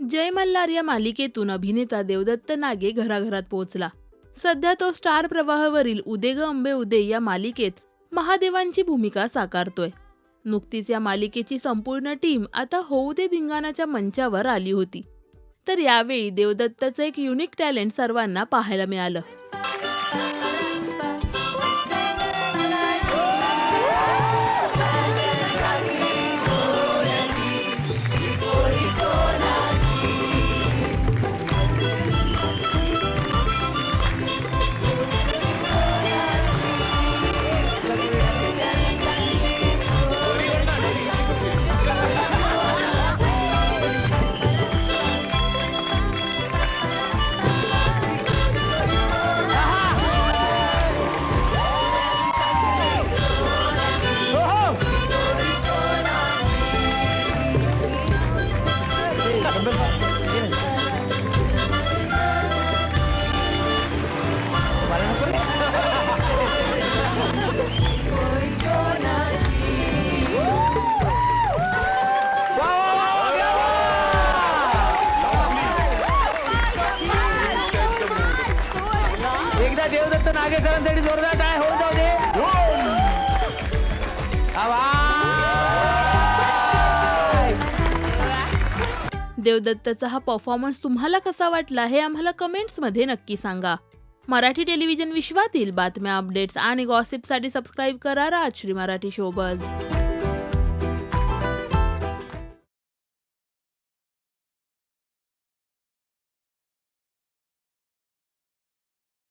जय मल्हार या मालिकेतून अभिनेता देवदत्त नागे घराघरात पोहोचला. सध्या तो स्टार प्रवाहावरील उदे ग अंबे उदे या मालिकेत महादेवांची भूमिका साकारतोय. नुकतीच या मालिकेची संपूर्ण टीम आता होऊ दे धिंगाणाच्या मंचावर आली होती. तर यावेळी देवदत्तचं एक युनिक टॅलेंट सर्वांना पाहायला मिळालं. एकदा देवदत्त नागेकरांसाठी जोरदार काय होऊन जाऊ दे. देवदत्तचा हा परफॉर्मन्स तुम्हाला कसा वाटला हे आम्हाला कमेंट्समध्ये नक्की सांगा. मराठी टेलिव्हिजन विश्वातील बातम्या अपडेट्स आणि गॉसिपसाठी सबस्क्राईब करा राजश्री मराठी शोबज